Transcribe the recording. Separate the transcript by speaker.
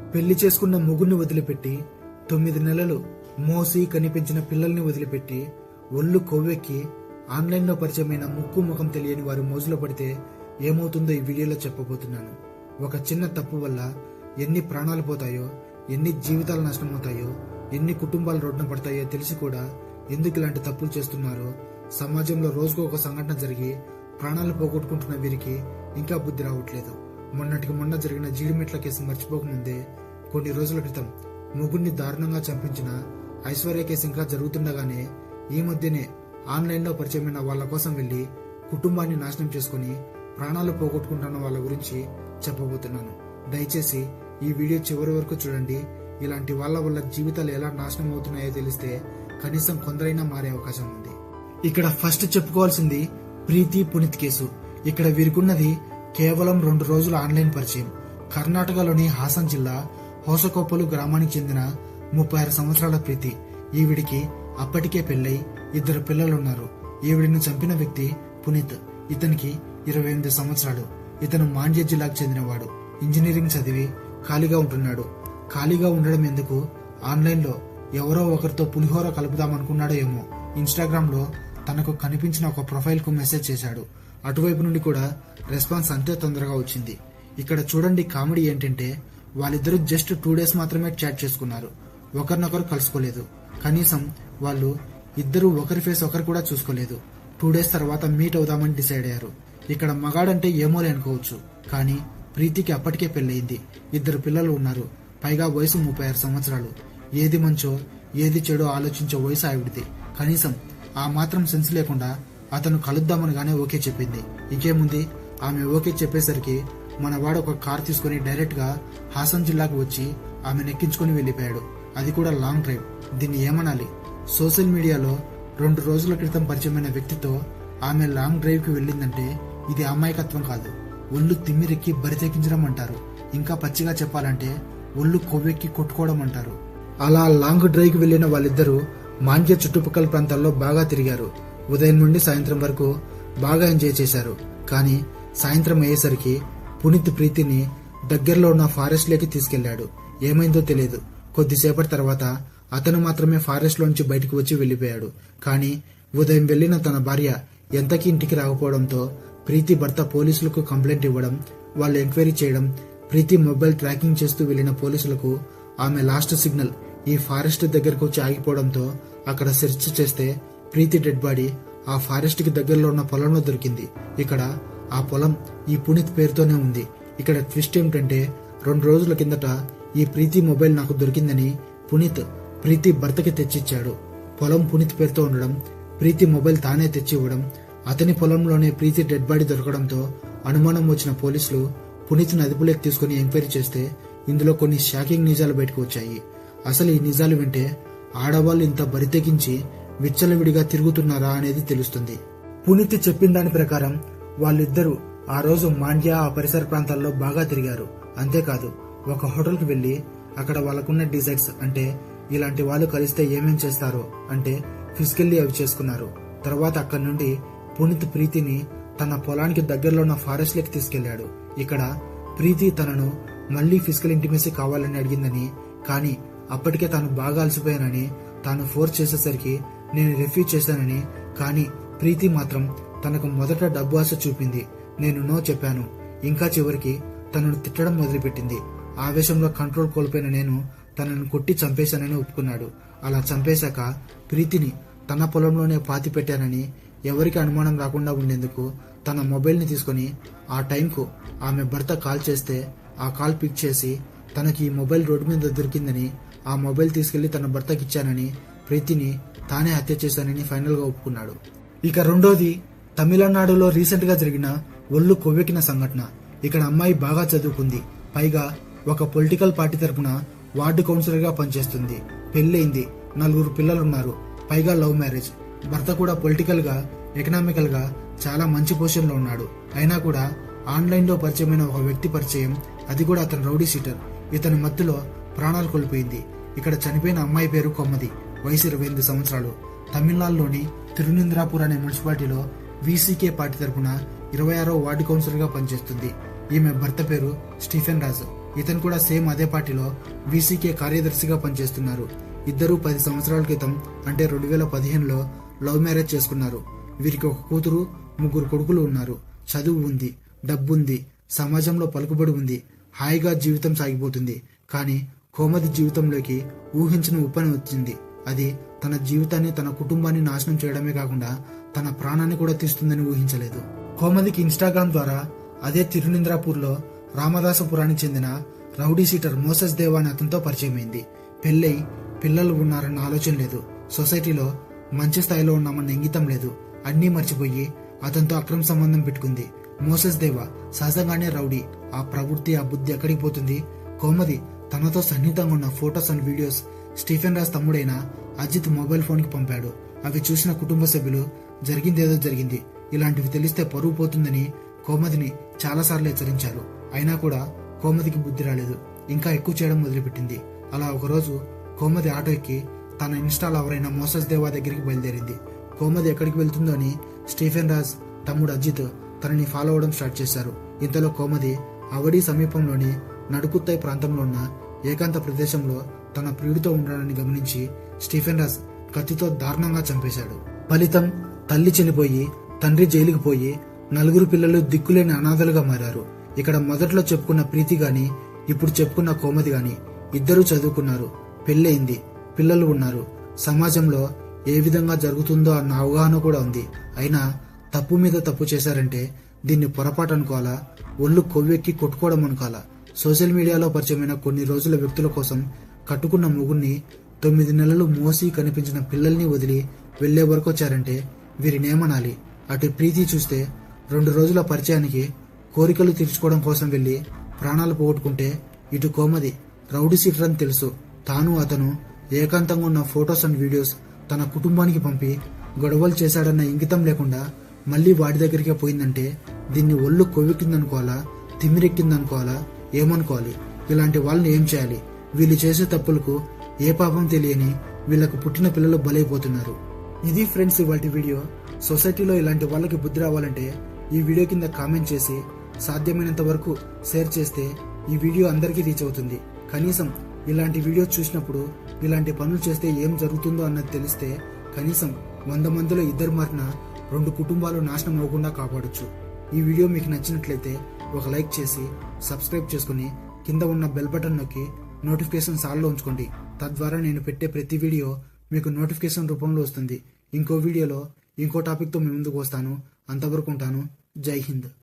Speaker 1: పెళ్ళి చేసుకున్న ముగ్గురిని వదిలిపెట్టి తొమ్మిది నెలలు మోసి కనిపించిన పిల్లల్ని వదిలిపెట్టి ఒళ్ళు కొవ్వెక్కి ఆన్లైన్లో పరిచయమైన ముక్కు ముఖం తెలియని వారు మోజులో పడితే ఏమవుతుందో ఈ వీడియోలో చెప్పబోతున్నాను. ఒక చిన్న తప్పు వల్ల ఎన్ని ప్రాణాలు పోతాయో ఎన్ని జీవితాలు నష్టమవుతాయో ఎన్ని కుటుంబాలు రోడ్డున పడతాయో తెలిసి కూడా ఎందుకు ఇలాంటి తప్పులు చేస్తున్నారో సమాజంలో రోజుకు ఒక సంఘటన జరిగి ప్రాణాలు పోగొట్టుకుంటున్న వీరికి ఇంకా బుద్ధి రావట్లేదు. మొన్నటికి మొన్న జరిగిన జీడిమెట్ల కేసు మర్చిపోకముందే కొన్ని రోజుల క్రితం ముగ్గురిని దారుణంగా చంపించిన ఐశ్వర్య కేసు ఇంకా జరుగుతుండగానే ఈ మధ్యనే ఆన్లైన్లో పరిచయమైన వాళ్ళ కోసం వెళ్ళి కుటుంబాన్ని నాశనం చేసుకుని ప్రాణాలు పోగొట్టుకుంటున్న వాళ్ళ గురించి చెప్పబోతున్నాను. దయచేసి ఈ వీడియో చివరి వరకు చూడండి. ఇలాంటి వాళ్ళ వల్ల జీవితాలు ఎలా నాశనం అవుతున్నాయో తెలిస్తే కనీసం కొందరైనా మారే అవకాశం ఉంది. ఇక్కడ ఫస్ట్ చెప్పుకోవాల్సింది ప్రీతి పునీత్ కేసు. ఇక్కడ వీరికున్నది కేవలం రెండు రోజుల ఆన్లైన్ పరిచయం. కర్ణాటకలోని హాసన్ జిల్లా హోసకోపలు గ్రామానికి చెందిన ముప్పై ఆరు సంవత్సరాల ప్రీతి. ఈవిడికి అప్పటికే పెళ్ళై ఇద్దరు పిల్లలున్నారు. ఈవిడిని చంపిన వ్యక్తి పునీత్. ఇతనికి ఇరవై ఎనిమిది సంవత్సరాలు. ఇతను మాండ్య జిల్లాకు చెందినవాడు. ఇంజనీరింగ్ చదివి ఖాళీగా ఉంటున్నాడు. ఖాళీగా ఉండడం ఎందుకు? ఆన్లైన్లో ఎవరో ఒకరితో పులిహోర కలుపుదామనుకున్నాడో ఏమో. ఇన్స్టాగ్రామ్లో తనకు కనిపించిన ఒక ప్రొఫైల్కు మెసేజ్ చేశాడు. అటువైపు నుండి కూడా రెస్పాన్స్ అంతే తొందరగా వచ్చింది. ఇక్కడ చూడండి కామెడీ ఏంటంటే వాళ్ళిద్దరూ జస్ట్ టూ డేస్ మాత్రమే చాట్ చేసుకున్నారు. ఒకరినొకరు కలుసుకోలేదు. కనీసం వాళ్ళు ఇద్దరు ఒకరి ఫేస్ ఒకరు కూడా చూసుకోలేదు. టూ డేస్ తర్వాత మీట్ అవుదామని డిసైడ్ అయ్యారు. ఇక్కడ మగాడంటే ఏమోలే అనుకోవచ్చు. కానీ ప్రీతికి అప్పటికే పెళ్ళయింది. ఇద్దరు పిల్లలు ఉన్నారు. పైగా వయసు ముప్పై ఆరు సంవత్సరాలు. ఏది మంచో ఏది చెడో ఆలోచించే వయసు ఆవిడిది. కనీసం ఆ మాత్రం సెన్స్ లేకుండా అతను కలుద్దామనగానే ఓకే చెప్పింది. ఇంకేముంది? ఆమె ఓకే చెప్పేసరికి మన వాడు ఒక కార్ తీసుకుని డైరెక్ట్గా హాసన్ జిల్లాకు వచ్చి ఆమెను ఎక్కించుకుని వెళ్ళిపోయాడు అది కూడా లాంగ్ డ్రైవ్. దీన్ని ఏమనాలి? సోషల్ మీడియాలో రెండు రోజుల క్రితం పరిచయమైన వ్యక్తితో ఆమె లాంగ్ డ్రైవ్కి వెళ్ళిందంటే ఇది అమాయకత్వం కాదు. ఒళ్ళు తిమ్మిరెక్కి బరితెక్కించడం అంటారు. ఇంకా పచ్చిగా చెప్పాలంటే ఒళ్ళు కొవ్వెక్కి కొట్టుకోవడం అంటారు. అలా లాంగ్ డ్రైవ్కి వెళ్ళిన వాళ్ళిద్దరూ మాండ్య చుట్టుపక్కల ప్రాంతాల్లో బాగా తిరిగారు. ఉదయం నుండి సాయంత్రం వరకు బాగా ఎంజాయ్ చేశారు. కానీ సాయంత్రం అయ్యేసరికి పునీత్ ప్రీతిని దగ్గరలో ఉన్న ఫారెస్ట్లోకి తీసుకెళ్ళాడు. ఏమైందో తెలియదు కొద్దిసేపటి తర్వాత అతను మాత్రమే ఫారెస్ట్ లోంచి బయటకు వచ్చి వెళ్ళిపోయాడు కానీ ఉదయం వెళ్ళిన తన భార్య ఎంతకీ ఇంటికి రాకపోవడంతో ప్రీతి భర్త పోలీసులకు కంప్లైంట్ ఇవ్వడం వాళ్ళు ఎంక్వైరీ చేయడం ప్రీతి మొబైల్ ట్రాకింగ్ చేస్తూ వెళ్ళిన పోలీసులకు ఆమె లాస్ట్ సిగ్నల్ ఈ ఫారెస్ట్ దగ్గరకు వచ్చి ఆగిపోవడంతో అక్కడ సెర్చ్ చేస్తే ప్రీతి డెడ్ బాడీ ఆ ఫారెస్ట్కి దగ్గరలో ఉన్న పొలంలో దొరికింది. ఇక్కడ ఆ పొలం ఈ పునీత్ పేరుతోనే ఉంది. ఇక్కడ ట్విస్ట్ ఏమిటంటే రెండు రోజుల కిందట ఈ ప్రీతి మొబైల్ నాకు దొరికిందని పునీత్ ప్రీతి భర్తకి తెచ్చిచ్చాడు. పొలం పునీత్ పేరుతో ఉండడం ప్రీతి మొబైల్ తానే తెచ్చి ఇవ్వడం అతని పొలంలోనే ప్రీతి డెడ్ బాడీ దొరకడంతో అనుమానం వచ్చిన పోలీసులు పునీత్ని అదుపులోకి తీసుకుని ఎంక్వైరీ చేస్తే ఇందులో కొన్ని షాకింగ్ నిజాలు బయటకు వచ్చాయి. అసలు ఈ నిజాలు వింటే ఆడవాళ్ళు ఇంత బరితెగించి విచ్చలవిడిగా తిరుగుతున్నారా అనేది తెలుస్తుంది. పునీత్ చెప్పిన దాని ప్రకారం వాళ్ళిద్దరూ ఆ రోజు మాండ్యా ఆ పరిసర ప్రాంతాల్లో బాగా తిరిగారు. అంతేకాదు ఒక హోటల్కి వెళ్ళి అక్కడ వాళ్ళకున్న డిజైర్స్ అంటే ఇలాంటి వాళ్ళు కలిస్తే ఏమేం చేస్తారో అంటే ఫిజికల్లీ అవి చేసుకున్నారు. తర్వాత అక్కడి నుండి పునీత్ ప్రీతిని తన పొలానికి దగ్గరలో ఉన్న ఫారెస్ట్ లెక్ తీసుకెళ్ళాడు. ఇక్కడ ప్రీతి తనను మళ్ళీ ఫిజికల్ ఇంటిమేసీ కావాలని అడిగిందని కానీ అప్పటికే తాను బాగా అలసిపోయానని తాను ఫోర్స్ చేసేసరికి నేను రిఫ్యూజ్ చేశానని కానీ ప్రీతి మాత్రం తనకు మొదట డబ్బు ఆశ చూపింది. నేను నో చెప్పాను. ఇంకా చివరికి తనను తిట్టడం మొదలుపెట్టింది. ఆవేశంలో కంట్రోల్ కోల్పోయిన నేను తనను కొట్టి చంపేశానని ఒప్పుకున్నాడు. అలా చంపేశాక ప్రీతిని తన పొలంలోనే పాతి పెట్టానని ఎవరికి అనుమానం రాకుండా ఉండేందుకు తన మొబైల్ని తీసుకుని ఆ టైంకు ఆమె భర్త కాల్ చేస్తే ఆ కాల్ పిక్ చేసి తనకి ఈ మొబైల్ రోడ్డు మీద దొరికిందని ఆ మొబైల్ తీసుకెళ్ళి తన భర్తకి ఇచ్చానని ప్రీతిని తానే హత్య చేశానని ఫైనల్గా ఒప్పుకున్నాడు. ఇక రెండోది తమిళనాడులో రీసెంట్గా జరిగిన ఒళ్ళు కొవ్వెక్కిన సంఘటన. ఇక్కడ అమ్మాయి బాగా చదువుకుంది. పైగా ఒక పొలిటికల్ పార్టీ తరపున వార్డు కౌన్సిలర్గా పనిచేస్తుంది. పెళ్ళయింది. నలుగురు పిల్లలున్నారు. పైగా లవ్ మ్యారేజ్. భర్త కూడా పొలిటికల్గా ఎకనామికల్గా చాలా మంచి పొజిషన్లో ఉన్నాడు. అయినా కూడా ఆన్లైన్లో పరిచయమైన ఒక వ్యక్తి పరిచయం అది కూడా అతను రౌడీ సీటర్ ఇతని మత్తులో ప్రాణాలు కోల్పోయింది. ఇక్కడ చనిపోయిన అమ్మాయి పేరు కొమ్మది. వయసు ఇరవై ఎనిమిది సంవత్సరాలు. తమిళనాడులోని తిరునింద్రాపూర్ అనే మున్సిపాలిటీలో వీసీకే పార్టీ తరపున ఇరవై ఆరో వార్డు కౌన్సిలర్గా పనిచేస్తుంది. ఈమె భర్త పేరు స్టీఫెన్ రాజు. ఇతను కూడా సేమ్ అదే పార్టీలో వీసీకే కార్యదర్శిగా పనిచేస్తున్నారు. ఇద్దరూ పది సంవత్సరాల క్రితం అంటే రెండు వేల పదిహేనులో లవ్ మ్యారేజ్ చేసుకున్నారు. వీరికి ఒక కూతురు ముగ్గురు కొడుకులు ఉన్నారు. చదువు ఉంది డబ్బుంది సమాజంలో పలుకుబడి ఉంది హాయిగా జీవితం సాగిపోతుంది. కానీ కోమది జీవితంలోకి ఊహించిన ఉప్పని వచ్చింది. అది తన జీవితాన్ని తన కుటుంబాన్ని నాశనం చేయడమే కాకుండా తన ప్రాణాన్ని కూడా తీస్తుందని ఊహించలేదు. కోమదికి ఇన్స్టాగ్రామ్ ద్వారా అదే తిరునింద్రాపూర్లో రామదాసపురానికి చెందిన రౌడీ సీటర్ మోసస్ దేవా అనే అతనితో పరిచయమైంది. పెళ్ళై పిల్లలు ఉన్నారన్న ఆలోచన లేదు. సొసైటీలో మంచి స్థాయిలో ఉన్నామన్న ఇంగితం లేదు. అన్నీ మర్చిపోయి అతనితో అక్రమ సంబంధం పెట్టుకుంది. మోసెస్ దేవ సహజంగానే రౌడీ. ఆ ప్రవృత్తి ఆ బుద్ధి ఎక్కడికి పోతుంది? కోమది తనతో సన్నిహితంగా ఉన్న photos and videos Stephen Raj తమ్ముడైన అజిత్ మొబైల్ ఫోన్కి పంపాడు. అవి చూసిన కుటుంబ సభ్యులు జరిగిందేదో జరిగింది. ఇలాంటివి తెలిస్తే పరువు పోతుందని కోమదిని చాలాసార్లు హెచ్చరించారు. అయినా కూడా కోమదికి బుద్ధి రాలేదు. ఇంకా ఎక్కువ చేయడం మొదలుపెట్టింది. అలా ఒకరోజు కోమది ఆటో ఎక్కి తన ఇన్స్టాల్ ఎవరైనా మోసస్ దేవా దగ్గరికి బయలుదేరింది. కోమతి ఎక్కడికి వెళ్తుందో అని స్టీఫెన్ రాజ్ తమ్ముడు అజిత్ తనని ఫాలో అవడం స్టార్ట్ చేశారు. ఇంతలో కోమది అవడి సమీపంలోని నడుకుత్తై ప్రాంతంలో ఉన్న ఏకాంత ప్రదేశంలో తన ప్రియుడితో ఉండడాన్ని గమనించి స్టీఫెన్ రాజ్ కత్తితో దారుణంగా చంపేశాడు. ఫలితం తల్లి చనిపోయి తండ్రి జైలుకు పోయి నలుగురు పిల్లలు దిక్కులేని అనాథలుగా మారారు. ఇక్కడ మొదట్లో చెప్పుకున్న ప్రీతి గాని ఇప్పుడు చెప్పుకున్న కోమది గాని ఇద్దరూ చదువుకున్నారు. పెళ్ళయింది. పిల్లలు ఉన్నారు. సమాజంలో ఏ విధంగా జరుగుతుందో అన్న అవగాహన కూడా ఉంది. అయినా తప్పు మీద తప్పు చేశారంటే దీన్ని పొరపాటు అనుకోవాలా? ఒళ్ళు కొవ్వెక్కి కొట్టుకోవడం అనుకోవాలా? సోషల్ మీడియాలో పరిచయమైన కొన్ని రోజుల వ్యక్తుల కోసం కట్టుకున్న ముగుణ్ణి తొమ్మిది నెలలు మోసి కనిపించిన పిల్లల్ని వదిలి వెళ్ళే వరకు వచ్చారంటే వీరినేమనాలి అటు ప్రీతి చూస్తే రెండు రోజుల పరిచయానికి కోరికలు తీర్చుకోవడం కోసం వెళ్ళి ప్రాణాలు పోగొట్టుకుంటే ఇటు కోమది రౌడీ సీటర్ అని తెలుసు. తాను అతను ఏకాంతంగా ఉన్న ఫొటోస్ అండ్ వీడియోస్ తన కుటుంబానికి పంపి గొడవలు చేశాడన్న ఇంగితం లేకుండా మళ్ళీ వాడి దగ్గరికే పోయిందంటే దీన్ని ఒళ్ళు కొవ్వెక్కిందనుకోవాలా? తిమ్మిరెక్కిందనుకోవాలా? ఏమనుకోవాలి? ఇలాంటి వాళ్ళని ఏం చేయాలి? వీళ్ళు చేసే తప్పులకు ఏ పాపం తెలియని వీళ్ళకు పుట్టిన పిల్లలు బలైపోతున్నారు. ఇది ఫ్రెండ్స్ ఇవాటి వీడియో. సొసైటీలో ఇలాంటి వాళ్ళకి బుద్ధి రావాలంటే ఈ వీడియో కింద కామెంట్ చేసి సాధ్యమైనంత వరకు షేర్ చేస్తే ఈ వీడియో అందరికీ రీచ్ అవుతుంది. కనీసం ఇలాంటి వీడియో చూసినప్పుడు ఇలాంటి పనులు చేస్తే ఏం జరుగుతుందో అన్నది తెలిస్తే కనీసం వంద మందిలో ఇద్దరు మారిన రెండు కుటుంబాలు నాశనం అవ్వకుండా కాపాడొచ్చు. ఈ వీడియో మీకు నచ్చినట్లయితే ఒక లైక్ చేసి సబ్స్క్రైబ్ చేసుకుని కింద ఉన్న బెల్ బటన్ నొక్కి నోటిఫికేషన్స్ ఆల్లో ఉంచుకోండి. తద్వారా నేను పెట్టే ప్రతి వీడియో మీకు నోటిఫికేషన్ రూపంలో వస్తుంది. ఇంకో వీడియోలో ఇంకో టాపిక్తో మీ ముందుకు వస్తాను. అంతవరకు ఉంటాను. జై హింద్.